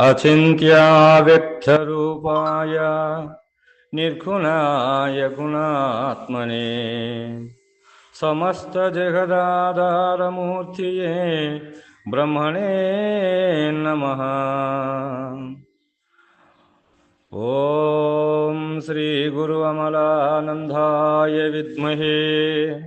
अचिन्त्याव्यक्तरूपाय निर्गुणाय गुणात्मने। समस्तजगदाधारमूर्तिये ब्रह्मणे नमः। ॐ श्रीगुरुअमलानन्दाय विद्महे।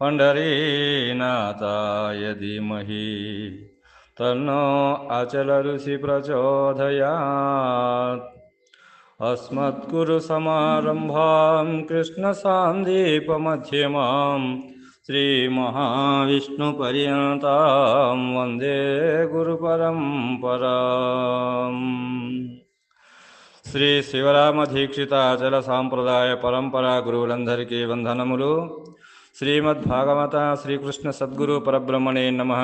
पण्डरीनाथाय धीमहि। तन्नो अचलऋषिप्रचोदयात् अस्मत्कुरुसमारम्भां कृष्णसान्दीपमध्यमां श्रीमहाविष्णुपर्यन्तां वंदे गुरुपरम्पराम् श्रीशिवरामधीक्षिताचलसाम्प्रदायपरम्परा गुरुवलन्धरिके वन्दनमुलु श्रीमद्भागवता श्रीकृष्णसद्गुरुपरब्रह्मणे नमः।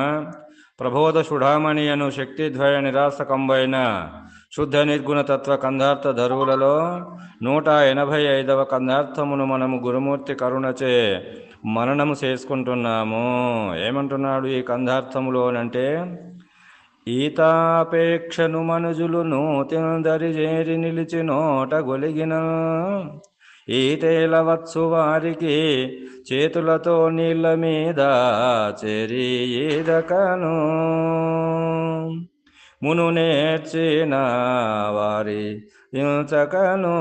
ప్రబోధ సుఢామణి అను శక్తిద్వయ నిరాసకంబైన శుద్ధ నిర్గుణతత్వ కందార్థ ధరువులలో నూట ఎనభై ఐదవ కందార్థమును మనము గురుమూర్తి కరుణచే మననము చేసుకుంటున్నాము. ఏమంటున్నాడు ఈ కందార్థములోనంటే ఈతాపేక్షను మనుజులు నూతిన చేరి నిలిచి నోట గొలిగిన ఈతేలవచ్చు వారికి చేతులతో నీళ్ళ మీద చెరి ఈదకను. మును నేర్చిన వారి ఇంచకను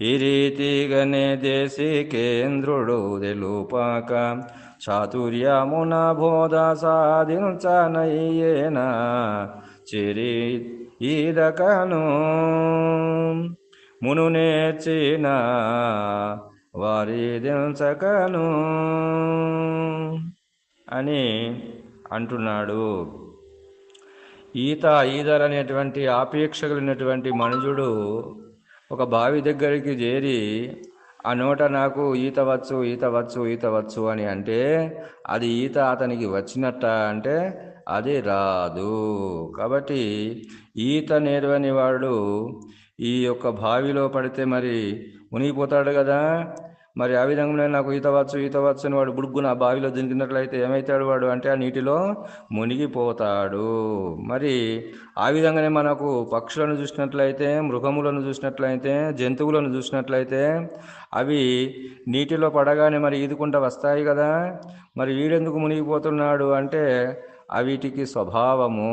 ఈ రీతిగానే దేశీ కేంద్రుడు తెలుపాక చాతుర్యమున బోధ సాధించనయ్యేనా. చిరి ఈదకను. మును నేర్చిన వారి దించకను అని అంటున్నాడు. ఈత ఈదర్ అనేటువంటి ఆపేక్షకులైనటువంటి మనుజుడు ఒక బావి దగ్గరికి చేరి ఆ నోట నాకు ఈత వచ్చు ఈత వచ్చు ఈత వచ్చు అని అంటే అది ఈత అతనికి వచ్చినట్ట అంటే అది రాదు. కాబట్టి ఈత నేర్వని వాడు ఈ యొక్క బావిలో పడితే మరి మునిగిపోతాడు కదా. మరి ఆ విధంగానే నాకు ఈత వచ్చు ఈత వచ్చు అని వాడు బుడుగ్గున ఆ బావిలో దింకినట్లయితే ఏమవుతాడు వాడు? అంటే ఆ నీటిలో మునిగిపోతాడు. మరి ఆ విధంగానే మనకు పక్షులను చూసినట్లయితే మృగములను చూసినట్లయితే జంతువులను చూసినట్లయితే అవి నీటిలో పడగానే మరి ఈదుకుంటా వస్తాయి కదా. మరి వీడెందుకు మునిగిపోతున్నాడు? అంటే అవిటికి స్వభావము.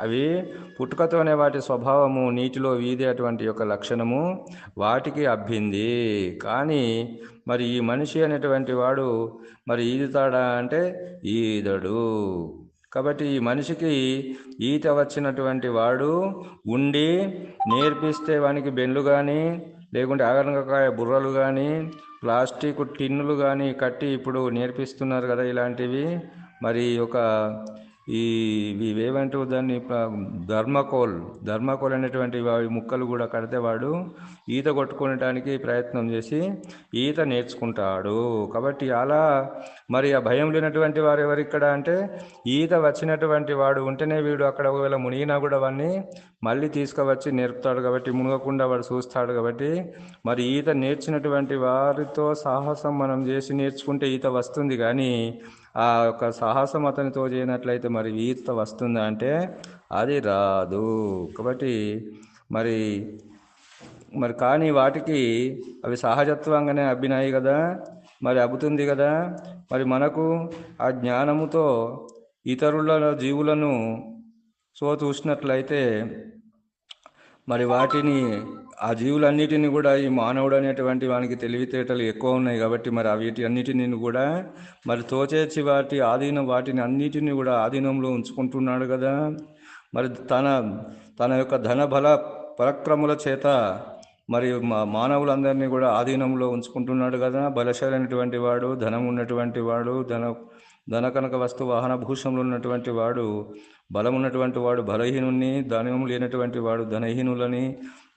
అవి పుట్టుకతోనే వాటి స్వభావము నీటిలో వీదేటువంటి యొక్క లక్షణము. వాటికి అబ్బింది. కానీ మరి ఈ మనిషి అనేటువంటి వాడు మరి ఈదుతాడా అంటే ఈదడు. కాబట్టి ఈ మనిషికి ఈత వచ్చినటువంటి వాడు ఉండి నేర్పిస్తే వానికి బెండ్లు కానీ లేకుంటే ఆగరంగకాయ బుర్రలు కానీ ప్లాస్టిక్ టిన్నులు కానీ కట్టి ఇప్పుడు నేర్పిస్తున్నారు కదా ఇలాంటివి. మరి ఒక ఈ ఇవేమంటూ దాన్ని ధర్మకోల్ ధర్మకోల్ అనేటువంటి ముక్కలు కూడా కడితే వాడు ఈత కొట్టుకోవడానికి ప్రయత్నం చేసి ఈత నేర్చుకుంటాడు. కాబట్టి అలా మరి ఆ భయం లేనటువంటి వారు ఎవరు ఇక్కడ అంటే ఈత వచ్చినటువంటి వాడు ఉంటేనే వీడు అక్కడ ఒకవేళ మునిగినా కూడా వాడిని మళ్ళీ తీసుకువచ్చి నేర్పుతాడు కాబట్టి మునగకుండా వాడు చూస్తాడు కాబట్టి మరి ఈత నేర్చినటువంటి వారితో సాహసం మనం చేసి నేర్చుకుంటే ఈత వస్తుంది కానీ ఆ యొక్క సాహసం అతనితో చేయనట్లయితే మరి ఈత వస్తుందా అంటే అది రాదు. కాబట్టి మరి మరి కానీ వాటికి అవి సహజత్వంగానే అబ్బినాయి కదా మరి అబ్బుతుంది కదా మరి మనకు ఆ జ్ఞానముతో ఇతరుల జీవులను సో చూసినట్లయితే మరి వాటిని ఆ జీవులన్నిటిని కూడా ఈ మానవుడు అనేటువంటి వానికి తెలివితేటలు ఎక్కువ ఉన్నాయి కాబట్టి మరి వీటి అన్నిటిని కూడా మరి తోచేచి వాటి ఆధీనం వాటిని అన్నిటిని కూడా ఆధీనంలో ఉంచుకుంటున్నాడు కదా. మరి తన తన యొక్క ధన బల పరక్రముల చేత మరి మా మానవులందరినీ కూడా ఆధీనంలో ఉంచుకుంటున్నాడు కదా. బలశాలైనటువంటి వాడు ధనం ఉన్నటువంటి వాడు ధన ధన కనక వస్తు వాహన భూషములు ఉన్నటువంటి వాడు బలం ఉన్నటువంటి వాడు బలహీనుని ధనము లేనటువంటి వాడు ధనహీనులని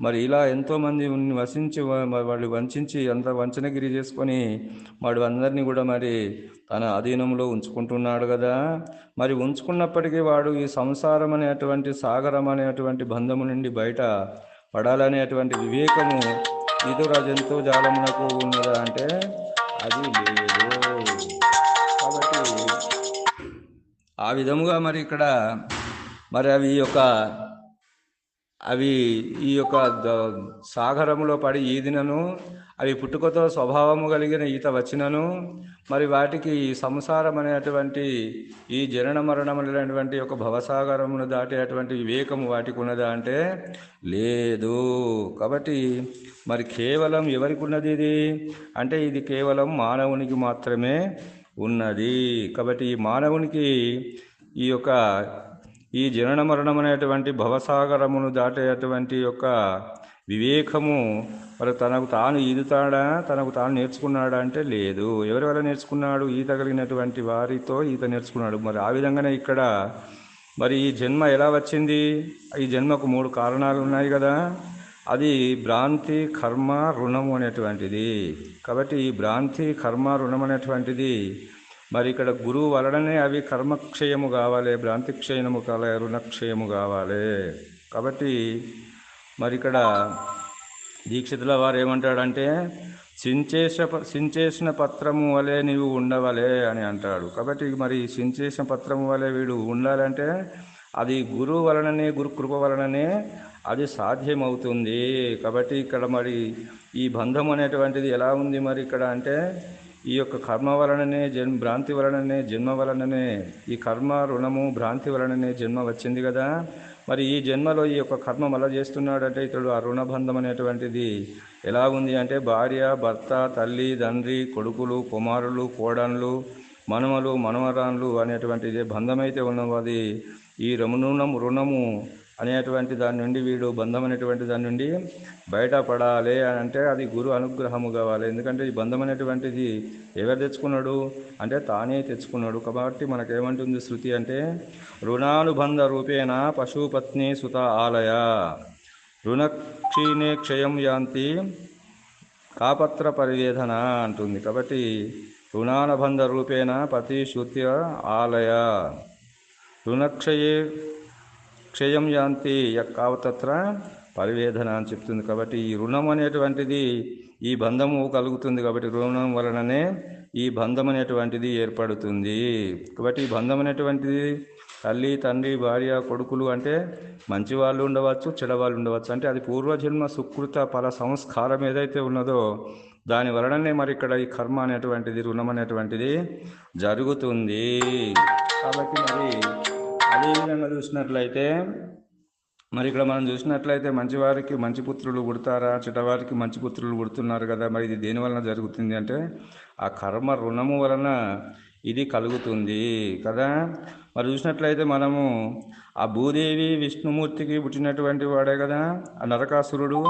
మరి ఇలా ఎంతోమంది ఉన్ని వసించి వాళ్ళు వంచి అంత వంచనగిరి చేసుకొని వాడు అందరినీ కూడా మరి తన అధీనంలో ఉంచుకుంటున్నాడు కదా. మరి ఉంచుకున్నప్పటికీ వాడు ఈ సంసారం అనేటువంటి సాగరం అనేటువంటి బంధము నుండి బయట పడాలనేటువంటి వివేకము ఇతర జంతు జాలమునకు ఉన్నదా అంటే అది లేదు. కాబట్టి ఆ విధముగా మరి ఇక్కడ మరి అవి యొక్క అవి ఈ యొక్క సాగరములో పడి ఈదినను అవి పుట్టుకతో స్వభావము కలిగిన ఈత వచ్చినను మరి వాటికి సంసారం అనేటువంటి ఈ జనన మరణం అనేటువంటి ఒక భవసాగరమును దాటేటువంటి వివేకము వాటికి ఉన్నదా అంటే లేదు. కాబట్టి మరి కేవలం ఎవరికి ఉన్నది ఇది? అంటే ఇది కేవలం మానవునికి మాత్రమే ఉన్నది. కాబట్టి ఈ మానవునికి ఈ యొక్క ఈ జనన మరణం అనేటువంటి భవసాగరమును దాటేటువంటి యొక్క వివేకము మరి తనకు తాను ఈదుతాడా తనకు తాను నేర్చుకున్నాడా అంటే లేదు. ఎవరి వల్ల నేర్చుకున్నాడు? ఈత కలిగినటువంటి వారితో ఈత నేర్చుకున్నాడు. మరి ఆ విధంగానే ఇక్కడ మరి ఈ జన్మ ఎలా వచ్చింది? ఈ జన్మకు మూడు కారణాలు ఉన్నాయి కదా. అది భ్రాంతి కర్మ రుణము అనేటువంటిది. కాబట్టి ఈ భ్రాంతి కర్మ రుణం అనేటువంటిది మరి ఇక్కడ గురువు వలననే అవి కర్మక్షయము కావాలి భ్రాంతి క్షయము కావాలి రుణక్షయము కావాలి. కాబట్టి మరి ఇక్కడ దీక్షితుల వారు ఏమంటాడంటే సించేష సించేసిన పత్రము వలె నీవు ఉండవలే అని అంటాడు. కాబట్టి మరి సించేసిన పత్రము వలె వీడు ఉండాలంటే అది గురువు వలననే గురు కృప వలననే అది సాధ్యమవుతుంది. కాబట్టి ఇక్కడ మరి ఈ బంధం అనేటువంటిది ఎలా ఉంది మరి ఇక్కడ అంటే ఈ యొక్క కర్మ వలననే జన్మ భ్రాంతి వలననే జన్మ వలననే ఈ కర్మ రుణము భ్రాంతి వలననే జన్మ వచ్చింది కదా. మరి ఈ జన్మలో ఈ యొక్క కర్మ మళ్ళా చేస్తున్నాడంటే ఇతడు ఆ రుణబంధం అనేటువంటిది ఎలా ఉంది అంటే భార్య భర్త తల్లి తండ్రి కొడుకులు కుమారులు కోడన్లు మనమలు మనమరాన్లు అనేటువంటిది బంధమైతే ఉన్నది అది ఈ రమణుణం రుణము అనేటువంటి దాని నుండి వీడు బంధం అనేటువంటి దాని నుండి బయటపడాలి అని అంటే అది గురు అనుగ్రహము కావాలి. ఎందుకంటే ఈ బంధం అనేటువంటిది ఎవరు తెచ్చుకున్నాడు? అంటే తానే తెచ్చుకున్నాడు. కాబట్టి మనకేమంటుంది శృతి అంటే రుణానుబంధ రూపేణ పశుపత్ని సుత ఆలయ. రుణక్షీణే క్షయం యాంతి కాపత్ర పరివేదన అంటుంది. కాబట్టి రుణానుబంధ రూపేణ పతి శుత్య ఆలయ. రుణక్షయే క్షయం యాంతి కావతత్ర పరివేదన అని చెప్తుంది కాబట్టి ఈ రుణం అనేటువంటిది ఈ బంధము కలుగుతుంది కాబట్టి రుణం వలననే ఈ బంధం అనేటువంటిది ఏర్పడుతుంది. కాబట్టి ఈ బంధం అనేటువంటిది తల్లి తండ్రి భార్య కొడుకులు అంటే మంచి వాళ్ళు ఉండవచ్చు చెడవాళ్ళు ఉండవచ్చు. అంటే అది పూర్వజన్మ సుకృత ఫల సంస్కారం ఏదైతే ఉన్నదో దాని వలననే మరి ఇక్కడ ఈ కర్మ అనేటువంటిది రుణం అనేటువంటిది జరుగుతుంది. కాబట్టి మరి అదే విధంగా చూసినట్లయితే మరి ఇక్కడ మనం చూసినట్లయితే మంచివారికి మంచి పుత్రులు పుడతారా? చెడ్డవారికి మంచి పుత్రులు పుడుతున్నారు కదా. మరి ఇది దేని వలన జరుగుతుంది అంటే ఆ కర్మ రుణము వలన ఇది కలుగుతుంది కదా? మరి చూసినట్లయితే మనము ఆ భూదేవి విష్ణుమూర్తికి పుట్టినటువంటి వాడే కదా ఆ నరకాసురుడు.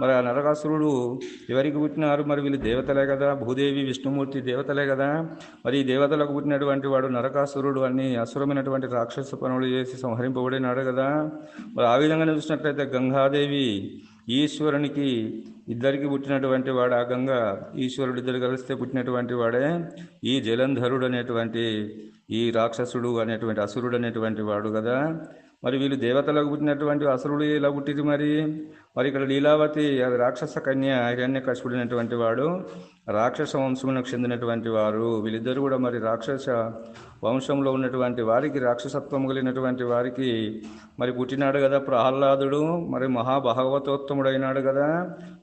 మరి ఆ నరకాసురుడు ఎవరికి పుట్టినారు? మరి వీళ్ళు దేవతలే కదా భూదేవి విష్ణుమూర్తి దేవతలే కదా. మరి ఈ దేవతలకు పుట్టినటువంటి వాడు నరకాసురుడు అన్ని అసురమైనటువంటి రాక్షస పనులు చేసి సంహరింపబడినాడు కదా. మరి ఆ విధంగా చూసినట్లయితే గంగాదేవి ఈశ్వరునికి ఇద్దరికి పుట్టినటువంటి వాడు ఆగంగా ఈశ్వరుడు ఇద్దరు కలిస్తే పుట్టినటువంటి వాడే ఈ జలంధరుడు అనేటువంటి ఈ రాక్షసుడు అనేటువంటి అసురుడు అనేటువంటి వాడు కదా. మరి వీళ్ళు దేవతలకు పుట్టినటువంటి అసురుడు ఇలా పుట్టింది మరి? మరి ఇక్కడ లీలావతి అది రాక్షస కన్య హిరణ్య కశుడైనటువంటి వాడు రాక్షస వంశమునకు చెందినటువంటి వారు వీళ్ళిద్దరు కూడా మరి రాక్షస వంశంలో ఉన్నటువంటి వారికి రాక్షసత్వం కలిగినటువంటి వారికి మరి పుట్టినాడు కదా ప్రహ్లాదుడు మరి మహాభాగవతోత్తముడైనాడు కదా.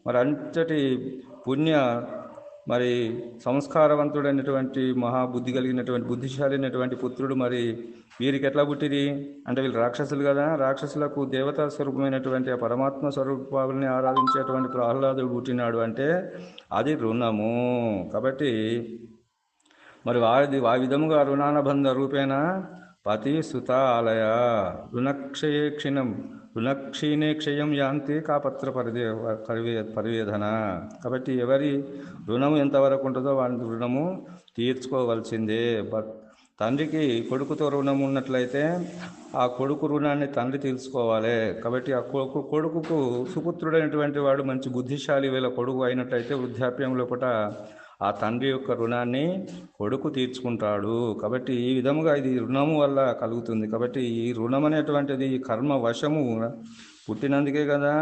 మరి అంతటి పుణ్య మరి సంస్కారవంతుడైనటువంటి మహాబుద్ధి కలిగినటువంటి బుద్ధిశాలి అయినటువంటి పుత్రుడు మరి వీరికి ఎట్లా పుట్టిది అంటే వీళ్ళు రాక్షసులు కదా. రాక్షసులకు దేవతా స్వరూపమైనటువంటి ఆ పరమాత్మ స్వరూపాలని ఆరాధించేటువంటి ప్రహ్లాదుడు పుట్టినాడు అంటే అది రుణము. కాబట్టి మరి వారిది ఆ విధముగా రుణానుబంధ రూపేణ పతి సుతాలయ రుణక్షయే క్షీణం. రుణక్షీణే క్షయం యాంతి కాపత్ర పరిదే పరివే పరివేదన. కాబట్టి ఎవరి రుణము ఎంతవరకు ఉంటుందో వాడి రుణము తీర్చుకోవాల్సిందే. బట్ తండ్రికి కొడుకుతో రుణం ఉన్నట్లయితే ఆ కొడుకు రుణాన్ని తండ్రి తీర్చుకోవాలి. కాబట్టి ఆ కొడుకు కొడుకుకు సుపుత్రుడైనటువంటి వాడు మంచి బుద్ధిశాలి వేళ కొడుకు అయినట్లయితే వృద్ధాప్యం లోపల ఆ తండ్రి యొక్క రుణాన్ని కొడుకు తీర్చుకుంటాడు. కాబట్టి ఈ విధముగా ఇది రుణము వల్ల కలుగుతుంది. కాబట్టి ఈ రుణం అనేటువంటిది ఈ కర్మ వశము పుట్టినందుకే కదా.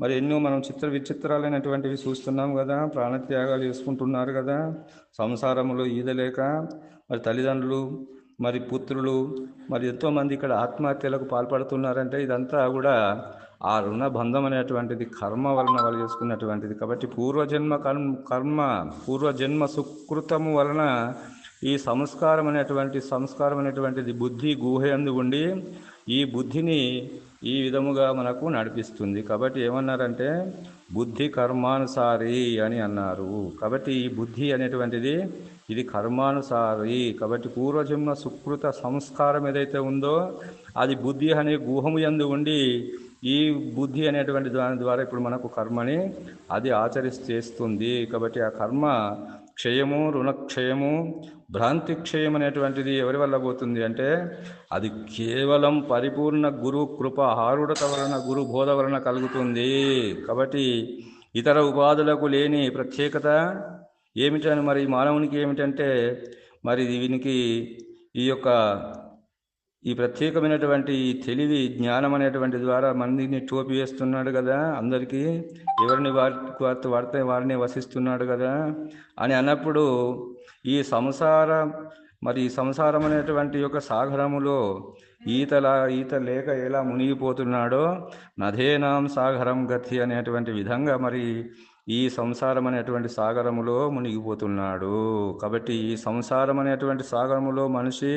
మరి ఎన్నో మనం చిత్ర విచిత్రాలైనటువంటివి చూస్తున్నాం కదా. ప్రాణత్యాగాలు చేసుకుంటున్నారు కదా. సంసారములో ఈదలేక మరి తల్లిదండ్రులు మరి పుత్రులు మరి ఎంతోమంది ఇక్కడ ఆత్మహత్యలకు పాల్పడుతున్నారంటే ఇదంతా కూడా ఆ రుణబంధం అనేటువంటిది కర్మ వలన వాళ్ళు చేసుకున్నటువంటిది. కాబట్టి పూర్వజన్మ కర్మ కర్మ పూర్వజన్మ సుకృతము వలన ఈ సంస్కారం అనేటువంటి సంస్కారం అనేటువంటిది బుద్ధి గుహయందు ఉండి ఈ బుద్ధిని ఈ విధముగా మనకు నడిపిస్తుంది. కాబట్టి ఏమన్నారంటే బుద్ధి కర్మానుసారి అని అన్నారు. కాబట్టి ఈ బుద్ధి అనేటువంటిది ఇది కర్మానుసారి. కాబట్టి పూర్వజన్మ సుకృత సంస్కారం ఏదైతే ఉందో అది బుద్ధి అనే గుహము ఎందు ఉండి ఈ బుద్ధి అనేటువంటి దాని ద్వారా ఇప్పుడు మనకు కర్మని అది ఆచరిస్తూ చేస్తుంది. కాబట్టి ఆ కర్మ క్షయము రుణక్షయము భ్రాంతి క్షయం అనేటువంటిది ఎవరి వల్ల పోతుంది అంటే అది కేవలం పరిపూర్ణ గురు కృప హారుడత వలన గురు బోధ వలన కలుగుతుంది. కాబట్టి ఇతర ఉపాధులకు లేని ప్రత్యేకత ఏమిటని మరి మానవునికి ఏమిటంటే మరి దీనికి ఈ యొక్క ఈ ప్రత్యేకమైనటువంటి తెలివి జ్ఞానం అనేటువంటి ద్వారా మందిని టోపి వేస్తున్నాడు కదా అందరికీ. ఎవరిని వారి వారితో వాడితే వారిని వసిస్తున్నాడు కదా అని అన్నప్పుడు ఈ సంసార మరి ఈ సంసారం అనేటువంటి యొక్క సాగరములో ఈతలా ఈత లేక ఎలా మునిగిపోతున్నాడో నధేనాం సాగరం గతి అనేటువంటి విధంగా మరి ఈ సంసారం అనేటువంటి సాగరములో మునిగిపోతున్నాడు. కాబట్టి ఈ సంసారం అనేటువంటి సాగరములో మనిషి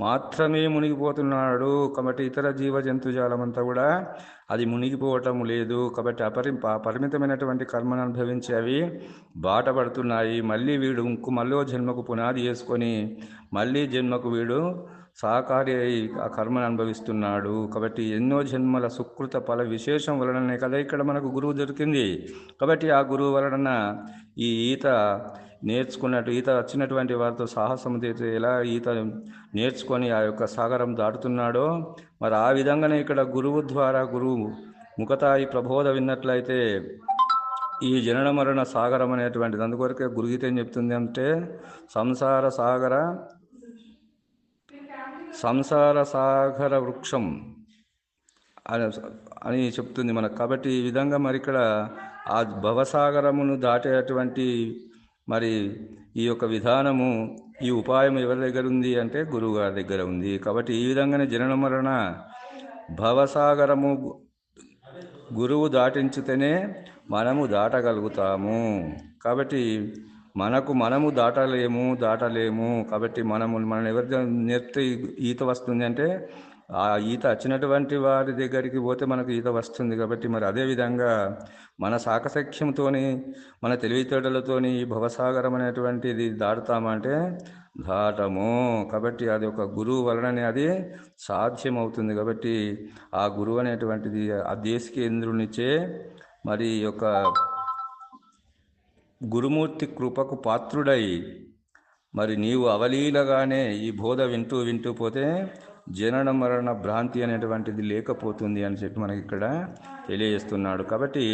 మాత్రమే మునిగిపోతున్నాడు. కాబట్టి ఇతర జీవ జంతుజాలం అంతా కూడా అది మునిగిపోవటం లేదు. కాబట్టి అపరి పరిమితమైనటువంటి కర్మను అనుభవించి అవి బాట పడుతున్నాయి మళ్ళీ వీడు ఇంకు మళ్ళీ జన్మకు పునాది వేసుకొని మళ్ళీ జన్మకు వీడు సహకారి అయి ఆ కర్మను అనుభవిస్తున్నాడు. కాబట్టి ఎన్నో జన్మల సుకృత ఫల విశేషం వలననే కదా ఇక్కడ మనకు గురువు దొరికింది. కాబట్టి ఆ గురువు వలన ఈ ఈత నేర్చుకున్నట్టు ఈత వచ్చినటువంటి వారితో సాహసం చేసి ఎలా ఈత నేర్చుకొని ఆ యొక్క సాగరం దాటుతున్నాడో? మరి ఆ విధంగానే ఇక్కడ గురువు ద్వారా గురువు ముఖతాయి ప్రబోధ విన్నట్లయితే ఈ జనన మరణ సాగరం అనేటువంటిది అందుకొరకే గురుగీత ఏం చెప్తుంది అంటే సంసార సాగర సంసార సాగర వృక్షం అని అని చెప్తుంది మనకు. కాబట్టి ఈ విధంగా మరి ఇక్కడ ఆ భవసాగరమును దాటేటువంటి మరి ఈ యొక్క విధానము ఈ ఉపాయం ఎవరి దగ్గర ఉంది అంటే గురువు గారి దగ్గర ఉంది. కాబట్టి ఈ విధంగానే జనన మరణ భవసాగరము గురువు దాటించితేనే మనము దాటగలుగుతాము. కాబట్టి మనకు మనము దాటలేము దాటలేము. కాబట్టి మనము మనం ఎవరి నేర్పితే ఈత వస్తుంది అంటే ఆ ఈత వచ్చినటువంటి వారి దగ్గరికి పోతే మనకు ఈత వస్తుంది. కాబట్టి మరి అదే విధంగా మన సాకసఖ్యంతోని మన తెలివితేటలతోని ఈ భవసాగరం అనేటువంటిది దాటుతామంటే దాటము. కాబట్టి అది ఒక గురువు వలననే అది సాధ్యమవుతుంది. కాబట్టి ఆ గురువు అనేటువంటిది ఆ దేశికేంద్రునిచ్చే మరి యొక్క గురుమూర్తి కృపకు పాత్రుడై మరి నీవు అవలీలగానే ఈ బోధ వింటూ వింటూ పోతే జనన మరణ భ్రాంతి అనేటువంటిది లేకపోతుంది అని చెప్పి మనకి ఇక్కడ తెలియజేస్తున్నాడు. కాబట్టి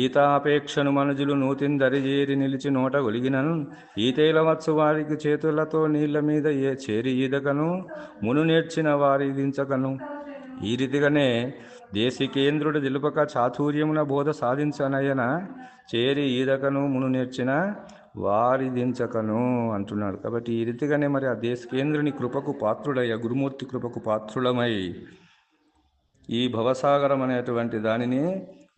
ఈతాపేక్షను మనుజులు నూతిని దరిజేరి నిలిచి నోట ఒలిగినను ఈతేలవచ్చు వారికి చేతులతో నీళ్ళ మీద ఏ చేరి ఈదకను మును నేర్చిన వారి దించకను. ఈ రీతిగానే దేశికేంద్రుడు దిలుపక చాతుర్యమున బోధ సాధించనయన చేరి ఈదకను మును నేర్చిన వారి దించకను అంటున్నాడు. కాబట్టి ఈ రీతిగానే మరి ఆ దేశకేంద్రుని కృపకు పాత్రుడయ్య గురుమూర్తి కృపకు పాత్రులమై ఈ భవసాగరం అనేటువంటి దానిని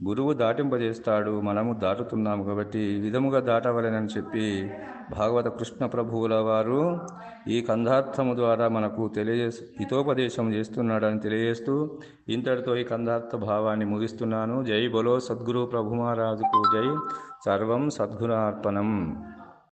గురువు దాటింపజేస్తాడు మనము దాటుతున్నాము కాబట్టి ఈ విధముగా దాటవలెనని చెప్పి భాగవత కృష్ణ ప్రభువుల వారు ఈ కందార్థము ద్వారా మనకు తెలియజే హితోపదేశం చేస్తున్నాడని తెలియజేస్తూ ఇంతటితో ఈ కందార్థ భావాన్ని ముగిస్తున్నాను. జై బలో సద్గురు ప్రభు మహారాజుకు జై. సర్వం సద్గుణార్పణం.